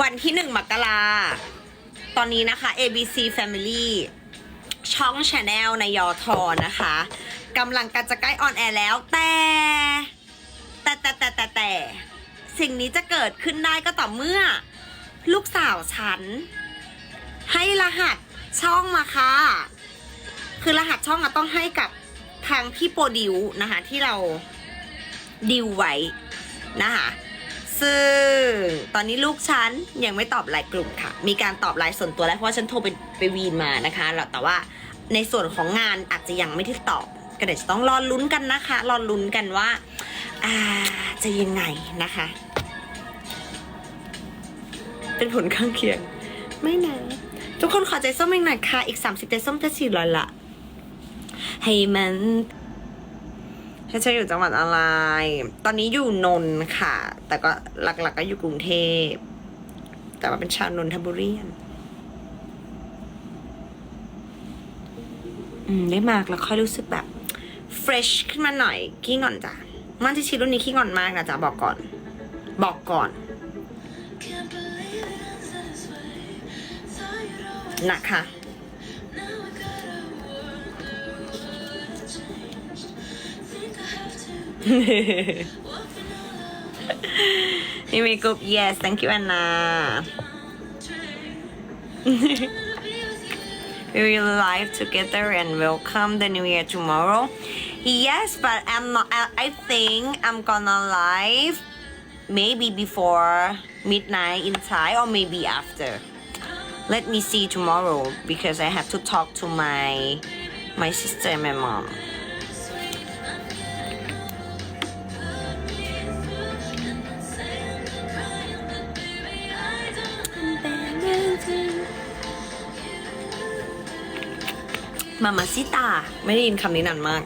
วันที่หนึ่งมกราตอนนี้นะคะ ABC Family ช่อง Channel ในยอทอนะคะกำลังกันจะใกล้ออนแอร์แล้วแต่แต่แต่แต่แต่แต่สิ่งนี้จะเกิดขึ้นได้ก็ต่อเมื่อ ลูกสาวฉัน ให้รหัสช่องมาค่ะ คือรหัสช่องอะต้องให้กับทางพี่โปรดิวนะคะที่เราดิวไว้นะคะ ซึ่งตอนนี้ลูกฉันยังไม่ตอบไลน์กลุ่มค่ะ มีการตอบไลน์ส่วนตัวแล้วเพราะว่าฉันโทรไปไปวีนมานะคะแล้วแต่ว่าในส่วนของงานอาจจะยังไม่ได้ตอบก็เดี๋ยวจะต้องรอลุ้นกันนะคะรอลุ้นกันว่าอ่าจะยังไงนะคะ เป็นผลข้างเคียง ไม่นะทุกคนขอใจส้มอีกหน่อยค่ะ อีก 30ใจส้มจะฉีดแล้วละ ให้มัน ถ้าจะอยู่จังหวัดอะไร ตอนนี้อยู่นนท์ค่ะ แต่ก็หลักๆก็อยู่กรุงเทพ แต่ว่าเป็นชาวนนทบุรีอะอืมได้มากแล้วค่อยรู้สึกแบบ fresh ขึ้นมาหน่อยขี้งอนจ้ะมันที่ชีรุ่นนี้ขี้งอนมากนะจ๊ะบอกก่อน บอกก่อน Can't believe it ends this way. Thought you'd always นะคะ New makeup, yes, thank you, Anna. we will live together and welcome the new year tomorrow. Yes, but I'm not, I, I think I'm gonna live maybe before midnight in Thai or maybe after. Let me see tomorrow because I have to talk to my my sister and my mom. มามาซิตา ไม่ได้ยินคำนี้นานมาก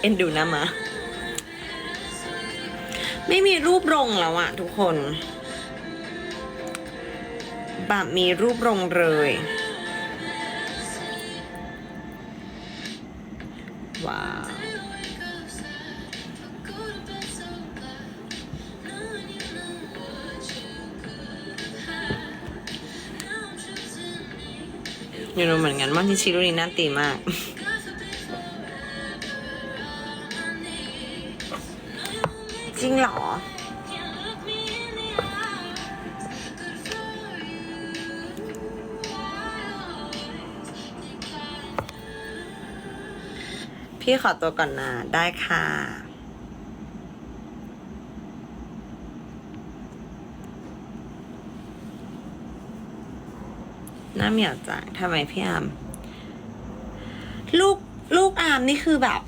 เอ็นดูนะมา ไม่มีรูปรงแล้วอะทุกคน แบบมีรูปรงเลยว้าว อยู่รเหมือนกันว่าที่ชิรุนี่น่าตีมาก จริงเหรอ พี่ขอตัวก่อนนะ ได้ค่ะ น้าเหมียวจังทำไมพี่อามลูกลูกอามนี่คือแบบ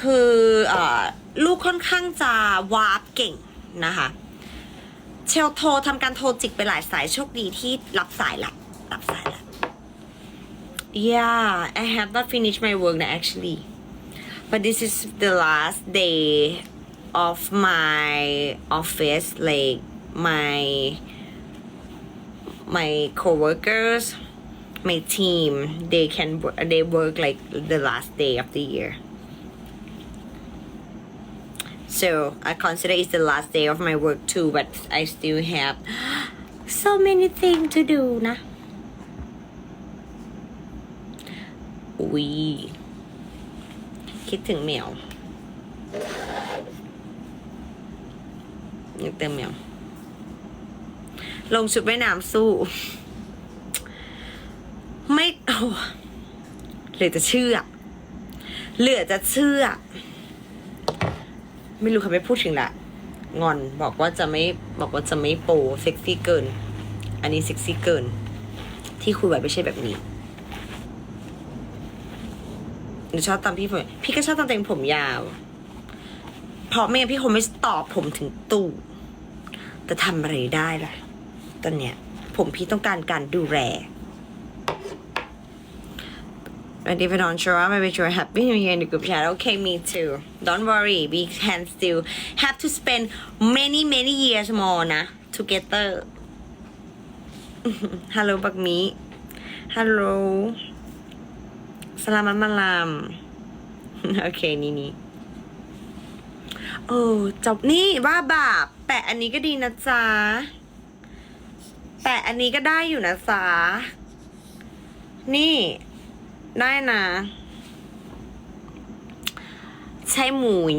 คือเอ่อลูกค่อนข้างจะวาร์ปเก่งนะคะ เชลโทรทำการโทรจิกไปหลายสายโชคดีที่รับสายละรับสายละ Yeah I have not finished my work now actually but this is the last day of my office like my my coworkers my team they can wo- they work like the last day of the year so i consider it's the last day of my work too but i still have so many things to do นะ อุ้ยคิดถึงเหมียวนึกเต็มเหมียว ลงชุดว่ายน้ำสู้ ไม่เอาเหลือจะเชื่อ เหลือจะเชื่อ ไม่รู้ค่ะไม่พูดถึงละ งอนบอกว่าจะไม่บอกว่าจะไม่โปรเซ็กซี่เกิน อันนี้เซ็กซี่เกิน ที่คุยไว้ไม่ใช่แบบนี้หนูชอบตามพี่ผมพี่ก็ชอบตามตัวเองผมยาว เพราะไม่งั้นพี่คงไม่ตอบผมถึงตู่แต่ทำอะไรได้ล่ะ ตอนเนี้ย ผมพี่ต้องการการดูแล And if I don't show up, I wish you a happy new year in the group chat. Okay, me too. Don't worry, we can still have to spend many, many years more นะ together. Hello, บักมี Hello. สลามันมาลามโอเค นี่นี่เออจบนี่ว่าบาปแปะอันนี้ก็ดีนะจ๊ะ แต่อันนี้ก็ได้อยู่นะสา นี่ ได้นะ ใช่หมุย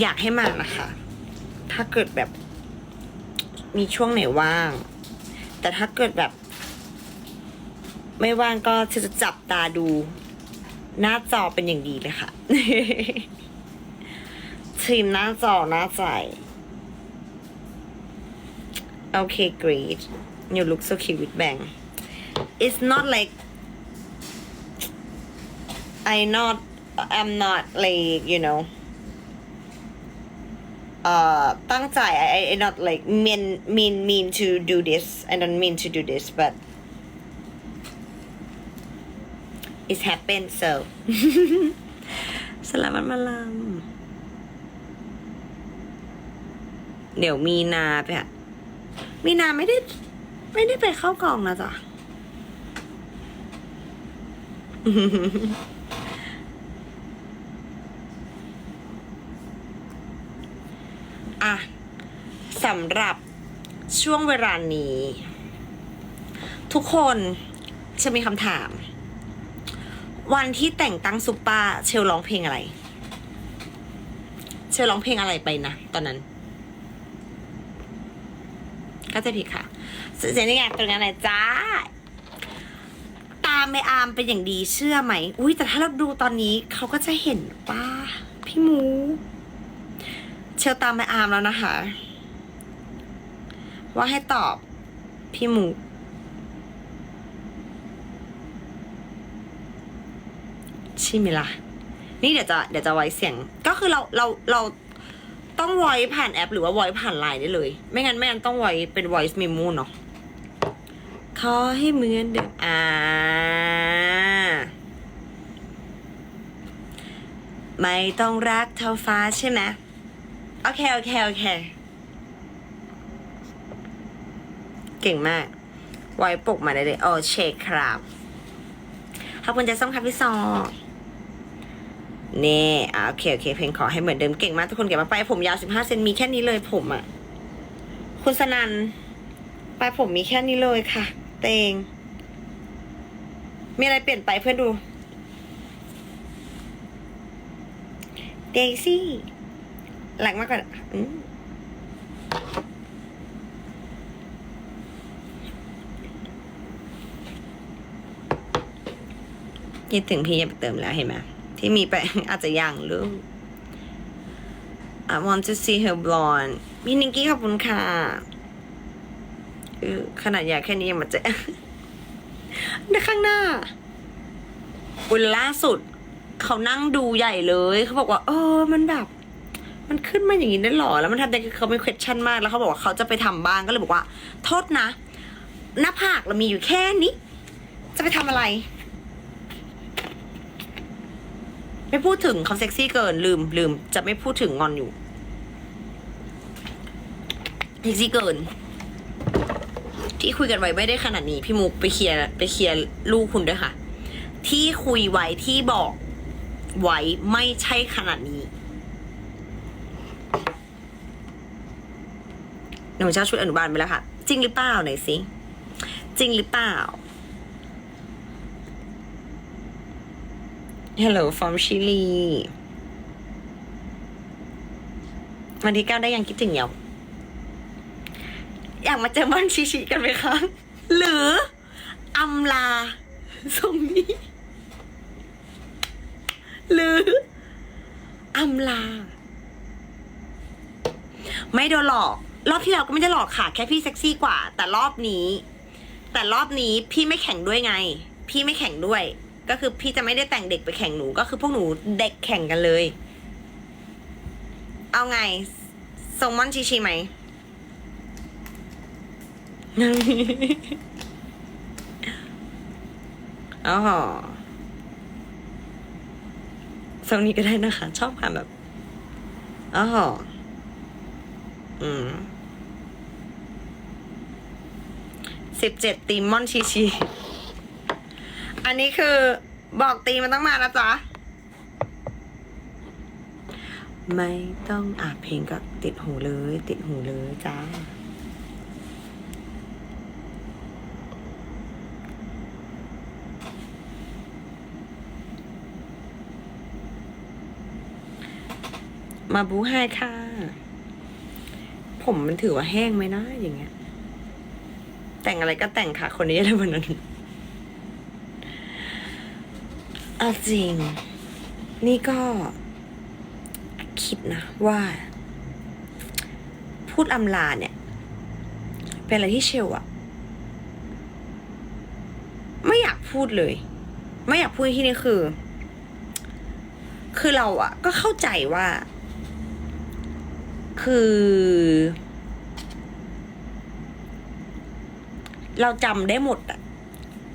อยากให้มานะคะ ถ้าเกิดแบบ มีช่วงไหนว่าง แต่ถ้าเกิดแบบ ไม่ว่างก็จะจับตาดู หน้าจอเป็นอย่างดีเลยค่ะทีมหน้าจอหน้าใจ Okay, great. You look so cute with bang. It's not like I not I'm not like you know. Uh, ตั้งใจ I, I I not like mean mean mean to do this. I don't mean to do this, but it's happened so. สลามันมาลามเดี๋ยวมีนาไปอะ มีนาไม่ได้ ไม่ได้ไปเข้ากองนะจ๊ะอะสำหรับช่วงเวลานี้ ทุกคนจะมีคำถาม วันที่แต่งตั้งซุปเปอร์เชลร้องเพลงอะไร เชลร้องเพลงอะไรไปนะ ตอนนั้น ก็จะผิดค่ะเสียงนี่ไงเป็นไงไหนจ้า ตามไปอามเป็นอย่างดีเชื่อไหม อุ้ยแต่ถ้าเราดูตอนนี้เขาก็จะเห็นป้าพี่หมู เชลตามไปอามแล้วนะคะ ว่าให้ตอบพี่หมูใช่ไหมล่ะ นี่เดี๋ยวจะเดี๋ยวจะไว้เสียง ก็คือเราเราเรา ต้องไว้ผ่านแอป หรือว่าไว้ผ่านไลน์ได้เลย ไม่งั้นไม่งั้นต้องไว้เป็น voice memo เนาะขอให้เหมือนเดิมอ่า ไม่ต้องรักเท่าฟ้าใช่ไหมโอเค โอเค โอเค เก่งมาก ไว้ปกมาได้เลย โอเชคครับขอบคุณเจส้มครับพี่ซอ นี่อ่าโอเคโอเค เพลงขอให้เหมือนเดิมเก่งมากทุกคนเก่งมากไปผมยาวสิบห้าเซนมีแค่นี้เลยผมอะ คุณสนันไปผมมีแค่นี้เลยค่ะ เตง มีอะไรเปลี่ยนไปเพื่อนดู เดซี่หลังมากกว่าคิดถึงพี่จะไปเติมแล้วเห็นไหม ที่มีไปอาจจะยังหรือ I want to see her blonde พี่นิงกี้ขอบคุณค่ะออขนาดอยากแค่นี้ยังมาเจอในข้างหน้าอุยล่าสุด เขานั่งดูใหญ่เลยเขาบอกว่า เออ มันแบบ มันขึ้นมาอย่างนี้ได้หรอ แล้วมันทำได้คือเขาไม่ question มาก แล้วเขาบอกว่าเขาจะไปทำบ้างก็เลยบอกว่า โทษนะ หน้าผากเรามีอยู่แค่นี้ จะไปทำอะไร ไม่พูดถึงเขาเซ็กซี่เกินลืมลืม จะไม่พูดถึงงอนอยู่เซ็กซี่เกิน ที่คุยกันไว้ไม่ได้ขนาดนี้ พี่มุกไปเคลียร์ไปเคลียร์ลูกคุณด้วยค่ะ ที่คุยไว้ที่บอกไว้ไม่ใช่ขนาดนี้หนูเช่าชุดอนุบาลไปแล้วค่ะ จริงหรือเปล่าไหนสิจริงหรือเปล่า Hello from Chile วันที่เก้าได้ยังคิดถึงเยาอยากมาเจอบ้านชิชิกันไหมคะ หรืออำลาทรงนี้ หรืออำลา ไม่โดนหลอก รอบที่แล้วก็ไม่ได้หลอกค่ะ แค่พี่เซ็กซี่กว่า แต่รอบนี้ แต่รอบนี้พี่ไม่แข่งด้วยไง พี่ไม่แข่งด้วย ก็คือพี่จะไม่ได้แต่งเด็กไปแข่งหนูก็คือพวกหนูเด็กแข่งกันเลย เอาไงทรงม่อนชิชิไหมอ๋อทรงนี้ก็ได้นะคะ ชอบค่ะแบบอ๋ออืมสิบเจ็ดตีมอนชีชี อันนี้คือบอกตีมันต้องมานะจ๊ะ ไม่ต้องอาจเพลงก็ติดหูเลย ติดหูเลยจ้ามาบูให้ค่ะ ผมมันถือว่าแห้งไหมนะ อย่างเงี้ย แต่งอะไรก็แต่งค่ะ คนนี้อะไรวันนั้น เอาจริง นี่ก็คิดนะว่า พูดอำลาเนี่ย เป็นอะไรที่เชลอะไม่อยากพูดเลย ไม่อยากพูดที่นี่คือ คือเราอะก็เข้าใจว่า คือ เราจำได้หมดอะ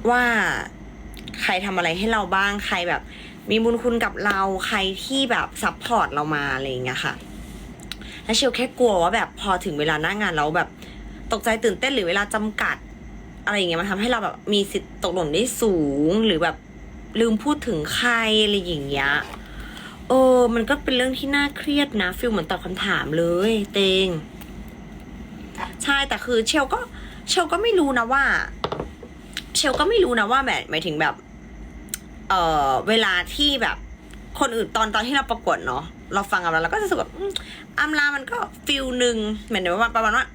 ว่า ใครทำอะไรให้เราบ้างใครแบบ มีบุญคุณกับเราใครที่แบบซัพพอร์ตเรามาอะไรอย่างเงี้ยค่ะแล้วเชลแค่กลัวว่าแบบพอถึงเวลาหน้างานเราแบบตกใจตื่นเต้นหรือเวลาจำกัด อะไรอย่างเงี้ยมันทำให้เราแบบมีสิทธิ์ตกหล่นได้สูงหรือแบบลืมพูดถึงใครอะไรอย่างเงี้ยเออ มันก็เป็นเรื่องที่น่าเครียดนะฟิลเหมือนตอบคำถามเลย เตง ใช่แต่คือเชลก็เชลก็ไม่รู้นะว่า เชลก็ไม่รู้นะว่าแบบหมายถึงแบบ เออเวลาที่แบบคนอื่นตอนตอนที่เราประกวดเนาะเราฟังอำลาเราก็จะรู้สึกแบบอืมลามันก็ฟิลหนึ่งเหมือนว่าประมาณว่า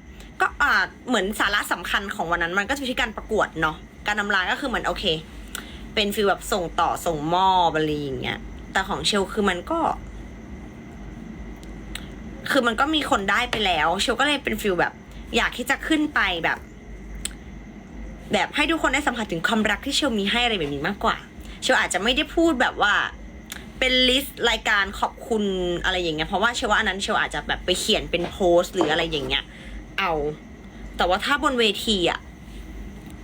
ก็อ่าเหมือนสาระสำคัญของวันนั้นมันก็จะอยู่ที่การประกวดเนาะการอำลาก็คือเหมือนโอเค เป็นฟิลแบบส่งต่อส่งมอบอะไรอย่างเงี้ยแต่ของเชลคือมันก็ คือมันก็มีคนได้ไปแล้ว เชลก็เลยเป็นฟิลแบบ อยากที่จะขึ้นไปแบบ แบบให้ทุกคนได้สัมผัสถึงความรักที่เชลมีให้อะไรแบบนี้มากกว่า เชลอาจจะไม่ได้พูดแบบว่าเป็นลิสต์รายการขอบคุณอะไรอย่างเงี้ยเพราะว่าเชลว่าอันนั้นเชลอาจจะแบบไปเขียนเป็นโพสต์หรืออะไรอย่างเงี้ย เอา แต่ว่าถ้าบนเวทีอะ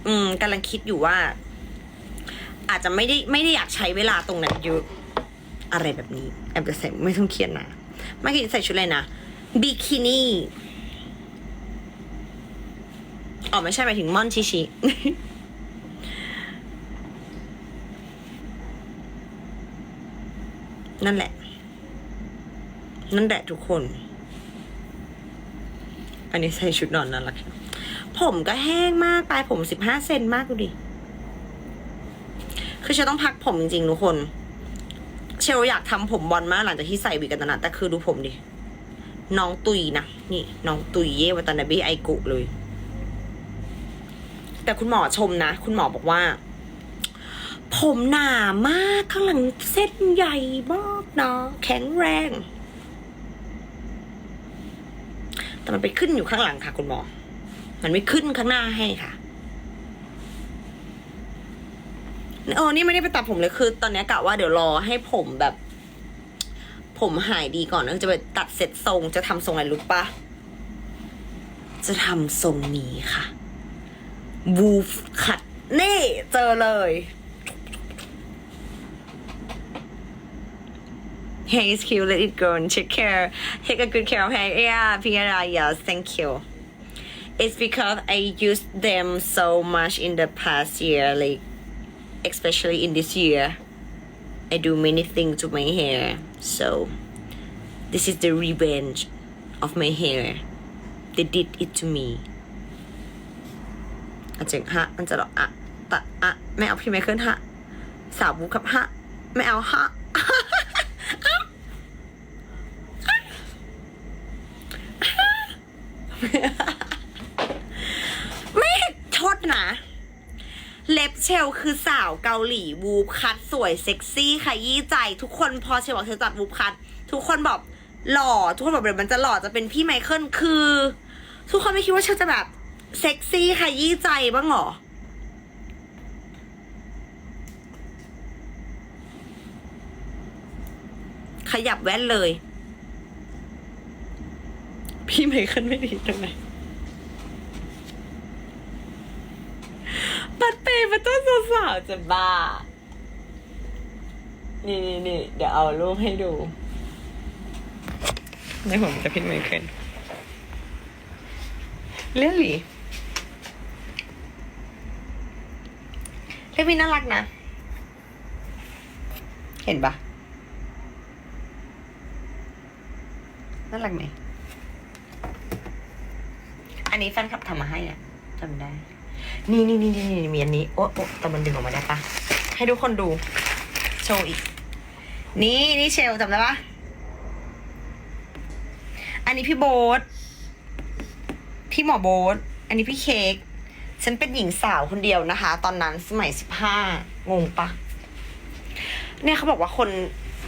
อืมกำลังคิดอยู่ว่า อาจจะไม่ได้ไม่ได้อยากใช้เวลาตรงนั้นเยอะอะไรแบบนี้แอบจะใส่ไม่ต้องเขียนนะไม่คิดใส่ชุดอะไรนะบิกินี่ อ๋อไม่ใช่หมายถึงม่อนชิชิ นั่นแหละ นั่นแหละทุกคน อันนี้ใส่ชุดนอนนั่นแหละผมก็แห้งมาก ปลายผมสิบห้าเซนมากดูดิ คือเชลต้องพักผมจริงๆทุกคน เชลอยากทำผมบอลมากหลังจากที่ใส่วิกกันตนะแต่คือดูผมดิ น้องตุยนะ นี่ น้องตุยเย่วัตนาบิไอกุเลย แต่คุณหมอชมนะ คุณหมอบอกว่า ผมหนามากข้างหลังเส้นใหญ่มากนะแข็งแรง แต่มันไปขึ้นอยู่ข้างหลังค่ะ คุณหมอ มันไม่ขึ้นข้างหน้าให้ค่ะโอ้นี่ไม่ได้ไปตัดผมเลยคือ ตอนนี้กะว่าเดี๋ยวรอให้ผมแบบ ผมหายดีก่อนแล้วจะไปตัดเสร็จทรงจะทำทรงอะไรรู้ปะจะทำทรงนี้ค่ะ วูฟขัดนี่เจอเลย Hey, it's cute. Let it go and take care. Take a good care of hair. Yeah, Piera, yes, thank you. It's because I used them so much in the past year, like especially in this year. I do many things to my hair, so this is the revenge of my hair. They did it to me. อาจจะฮะมันจะรออะตะอะไม่เอาพี่ไมเคิลฮะ สาวบูครับฮะ ไม่เอาฮะไม่โทษนะ เล็บเชลคือสาวเกาหลีวูบคัดสวยเซ็กซี่ขยี้ใจ ทุกคนพอเชลบอกเชลจัดวูบคัด ทุกคนบอกหล่อ ทุกคนบอกเดี๋ยวมันจะหล่อจะเป็นพี่ไมเคิลคือ ทุกคนไม่คิดว่าเชลจะแบบ เซ็กซี่ขยี้ใจบ้างเหรอ ขยับแว่นเลย พี่ไมเคิลไม่ดีตรงไหนปัดเปย์มาต้นสาวๆจะบ้า นี่นี่นี่เดี๋ยวเอารูปให้ดู ในผมจะพิมพ์ไม่ขึ้นเรื่อง หลีเรื่องมีน่ารักนะ เห็นปะน่ารักไหม อันนี้แฟนคลับทำมาให้อะจำได้ นี่นี่นี่นี่นี่มีอันนี้ โอ้โอ้แต่มันดึงออกมาได้ปะให้ทุกคนดู โชว์อีก นี่นี่เชลจำได้ปะอันนี้พี่โบ๊ทพี่หมอโบ๊ทอันนี้พี่เค้ก ฉันเป็นหญิงสาวคนเดียวนะคะ ตอนนั้นสมัยสิบห้างงปะเนี่ยเขาบอกว่าคน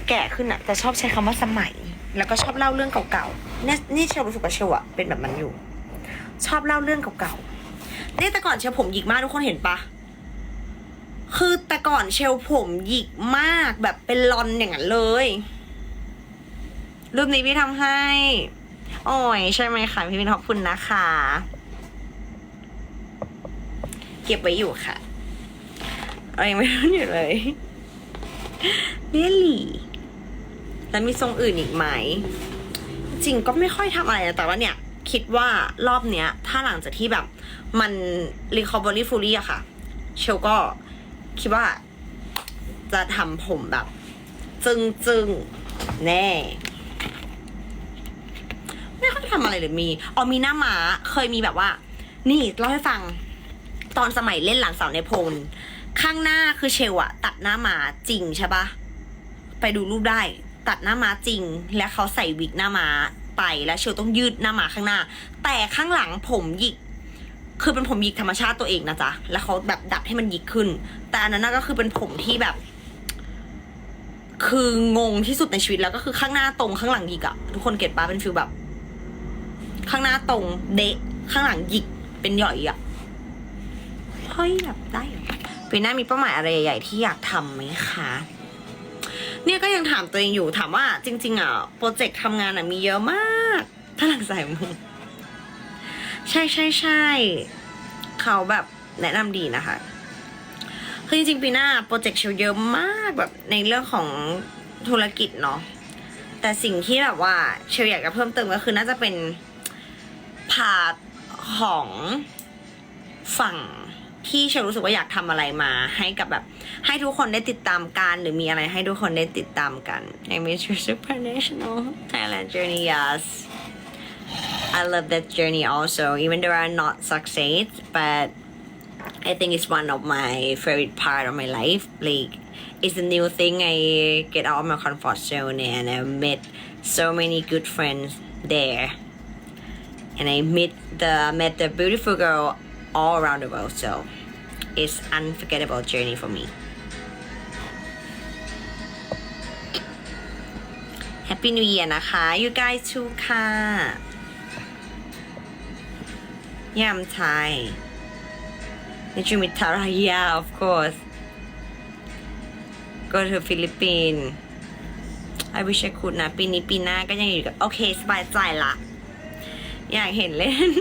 แก่ขึ้นอะจะชอบใช้คำว่าสมัย แล้วก็ชอบเล่าเรื่องเก่าๆเนี่ยนี่เชลรู้สึกว่าเชลอะเป็นแบบนั้นอยู่ ชอบเล่าเรื่องเก่าๆเนี่ยแต่ก่อนเชลผมหยิกมากทุกคนเห็นปะคือแต่ก่อนเชลผมหยิกมากแบบเป็นลอนอย่างนั้นเลย รูปนี้พี่ทำให้โอ้ยใช่ไหมคะพี่วินขอบคุณนะคะ เก็บไว้อยู่ค่ะอายังไม่รู้อยู่เลยเรียลลี่แล้วมีทรงอื่นอีกไหม จริงก็ไม่ค่อยทำอะไรนะแต่ว่าเนี่ย คิดว่ารอบเนี้ย ถ้าหลังจากที่แบบ มัน recovery fully อะค่ะ เชลก็คิดว่า จะทำผมแบบ จึงจึงแน่ ไม่ค่อยทำอะไรเลยมีอ๋อมีหน้าม้าเคยมีแบบว่า นี่เล่าให้ฟัง ตอนสมัยเล่นหลานสาวในพล ข้างหน้าคือเชลอะตัดหน้ามาจริงใช่ปะไปดูรูปได้ ตัดหน้ามาจริง และเขาใส่วิกหน้ามาไปแล้วเชลต้องยืดหน้ามาข้างหน้า แต่ข้างหลังผมหยิก คือเป็นผมหยิกธรรมชาติตัวเองนะจ๊ะแล้วเขาแบบดัดให้มันหยิกขึ้น แต่อันนั้นก็คือเป็นผมที่แบบ คืองงที่สุดในชีวิตแล้วก็คือข้างหน้าตรงข้างหลังหยิกอะทุกคนเก็ตปะเป็นฟิลแบบ ข้างหน้าตรงเดะข้างหลังหยิกเป็นหย่อยอะ เฮ้ยแบบได้เหรอปีหน้ามีเป้าหมายอะไรใหญ่ๆที่อยากทำไหมคะ เนี่ยก็ยังถามตัวเองอยู่ถามว่าจริง ๆอะโปรเจกต์ทำงานอะมีเยอะมากถ้าหลังสายมุมใช่ใช่ใช่เขาแบบแนะนำดีนะคะคือจริงๆปีหน้าโปรเจกต์เชลเยอะมากแบบในเรื่องของธุรกิจเนาะแต่สิ่งที่แบบว่าเชลอยากจะเพิ่มเติมก็คือน่าจะเป็นพาร์ทของฝั่ง ที่เชลรู้สึกว่าอยากทำอะไรมา ให้กับแบบ ให้ทุกคนได้ติดตามกัน หรือมีอะไรให้ทุกคนได้ติดตามกันอย่าง Miss Supranational Thailand Journey yes I love that journey also even though I not succeed but I think it's one of my favorite part of my life like it's a new thing I get out of my comfort zone and I met so many good friends there and I meet the met the beautiful girl all around the world so is unforgettable journey for me Happy New Year นะคะ you guys too ค่ะ Yeah I'm Thai Did you meet Tara yeah of course go to Philippines I wish I could นะปีนี้ปีหน้าก็ยังอยู่กับ โอเค สบายใจละอยากเห็นเล่น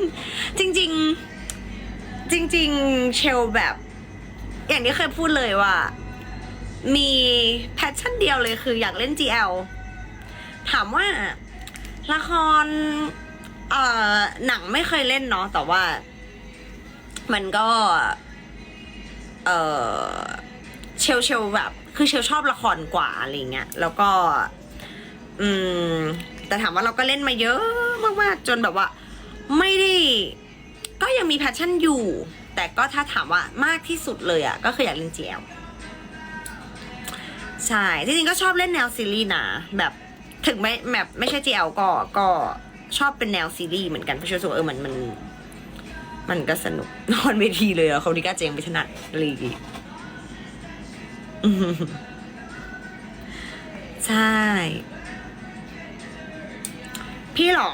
จริง ๆ จริง ๆ เชลแบบ อย่างที่เคยพูดเลยว่า มีแพชชั่นเดียวเลยคืออยากเล่น GL ถามว่าละครเอ่อหนังไม่เคยเล่นเนาะแต่ว่า มันก็เออเชลเชลแบบ คือเชลชอบละครกว่าอะไรเงี้ยแล้วก็ อืม แต่ถามว่าเราก็เล่นมาเยอะมากๆจนแบบว่า ไม่ได้ ก็ยังมีแพชชั่นอยู่ แต่ก็ถ้าถามว่ามากที่สุดเลยอะ่ะก็คืออยากเล่น GL ใช่จริงๆก็ชอบเล่นแนวซีรีส์นะแบบถึงไม่แบบไม่ใช่ GL ก็ก็ชอบเป็นแนวซีรีส์เหมือนกันเพราะเชลรู้สึกว่าเออมันมัน มันก็สนุกนอนเวทีเลยอะเขาดิก้าเจงไปถนัดอะไรอย่างงี้อืมใช่ พี่หรอ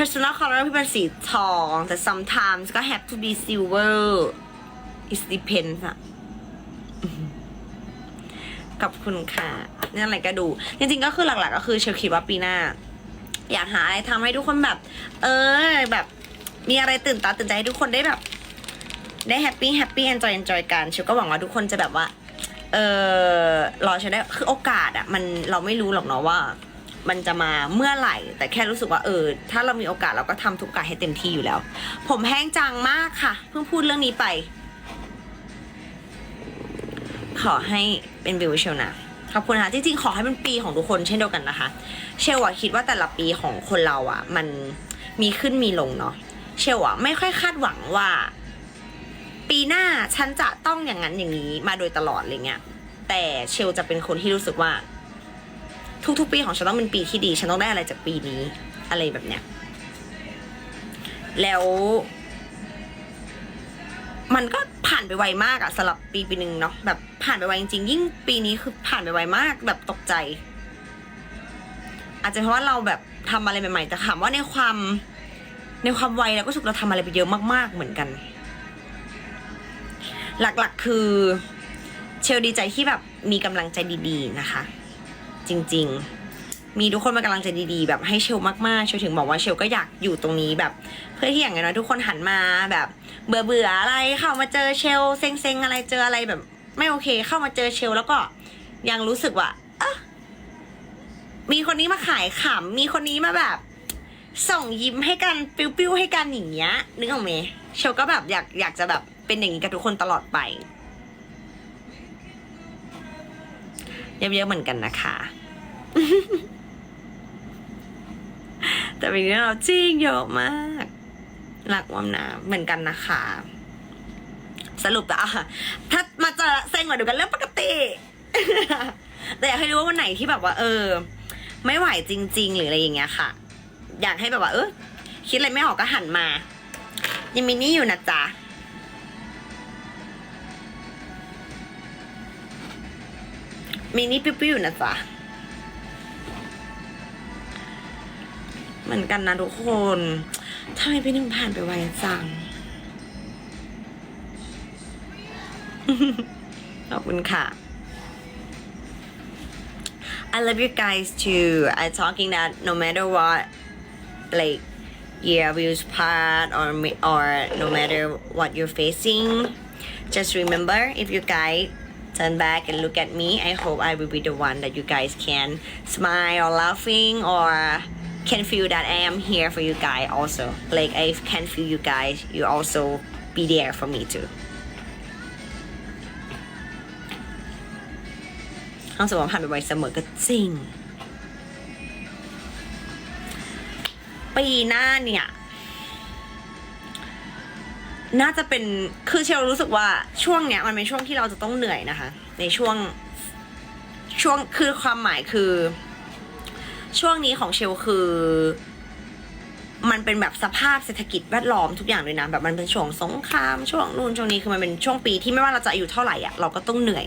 personal color พี่เป็นสีทองแต่ sometimes ก็ have to be silver it depends อะอืมขอบคุณค่ะนี่อะไรก็ดู จริงๆก็คือหลัก ๆ ก็คือเชลคิดว่าปีหน้า อยากหาอะไรทำให้ทุกคนแบบ เออแบบ มีอะไรตื่นตาตื่นใจให้ทุกคนได้แบบ ได้แฮปปี้แฮปปี้เอนจอยเอนจอยกันเชลก็หวังว่าทุกคนจะแบบว่า เออรอฉันได้คือโอกาสอะมันเราไม่รู้หรอกเนาะว่า มันจะมาเมื่อไหร่ แต่แค่รู้สึกว่าเออ ถ้าเรามีโอกาสเราก็ทำทุกกาสให้เต็มที่อยู่แล้ว ผมแห้งจางมากค่ะ เพิ่งพูดเรื่องนี้ไป ขอให้เป็นบิวเชลนะขอบคุณค่ะจริงๆขอให้เป็นปีของทุกคนเช่นเดียวกันนะคะ เชลอะคิดว่าแต่ละปีของคนเราอะมันมีขึ้นมีลงเนาะเชลอะไม่ค่อยคาดหวังว่า ปีหน้าฉันจะต้องอย่างนั้นอย่างนี้มาโดยตลอดอะไรเงี้ยแต่เชลจะเป็นคนที่รู้สึกว่า ทุกๆ ปีของฉันต้องเป็นปีที่ดี ฉันต้องได้อะไรจากปีนี้ อะไรแบบเนี้ย แล้ว มันก็ผ่านไปไวมากอะสำหรับปีปีหนึ่งเนาะแบบผ่านไปไวจริงๆยิ่งปีนี้คือผ่านไปไวมากแบบตกใจ อาจจะเพราะว่าเราแบบทำอะไรใหม่ๆ แต่ถามว่าในความในความไวเราก็สึกเราทำอะไรไปเยอะมาก ๆ เหมือนกัน หลักๆคือเชลดีใจที่แบบมีกำลังใจดี ๆ นะคะ จริง ๆ มีทุกคนมากำลังใจดีๆ แบบให้เชลมากๆ เชลถึงบอกว่าเชลก็อยากอยู่ตรงนี้แบบ เพื่อที่อย่างน้อยๆทุกคนหันมาแบบ เบื่อเบื่อๆอะไรเข้ามาเจอเชลเซ็งๆอะไรเจออะไรแบบ ไม่โอเค เข้ามาเจอเชลแล้วก็ยังรู้สึกว่าเอะมีคนนี้มาขายขำมีคนนี้มาแบบ ส่งยิ้มให้กันปิ้วๆให้กันอย่างเงี้ยนึกออกไหมเชลก็แบบอยากอยากจะแบบเป็นอย่างนี้กับทุกคนตลอดไปเยอะๆเหมือนกันนะคะ แต่ปีนี้เราจริงเยอะมากหลักวามนะเหมือนกันนะคะ สรุปอะถ้ามาเจอเซ็งกว่าเดียวกันเรื่องปกติ แต่อยากให้รู้ว่าวันไหนที่แบบว่า เออ ไม่ไหวจริง ๆ หรืออะไรอย่างเงี้ยค่ะ อยากให้แบบว่าเออคิดอะไรไม่ออกก็หันมา ยังมีนี่อยู่นะจ๊ะมีนี่ปิ้วๆอยู่นะจ๊ะ เหมือนกันนะทุกคนทำไมพี่นึงผ่านไปไวจัง ขอบคุณค่ะ I love you guys too. I talking that no matter what, like year views part or ma- or no matter what you're facing, just remember if you guys turn back and look at me, I hope I will be the one that you guys can smile or laughing or can feel that I am here for you guys also. Like I can feel you guys, you also be there for me too. ต้องสมมติผ่านไปไวเสมอก็จริง ปีหน้าเนี่ย น่าจะเป็น คือเชลรู้สึกว่าช่วงเนี้ยมันเป็นช่วงที่เราจะต้องเหนื่อยนะคะ ในช่วง ช่วงคือความหมายคือ ช่วงนี้ของเชลคือ มันเป็นแบบสภาพเศรษฐกิจแวดล้อมทุกอย่างเลยนะแบบมันเป็นช่วงสงครามช่วงนู่นช่วงนี้คือมันเป็นช่วงปีที่ไม่ว่าเราจะอายุเท่าไหร่อะเราก็ต้องเหนื่อย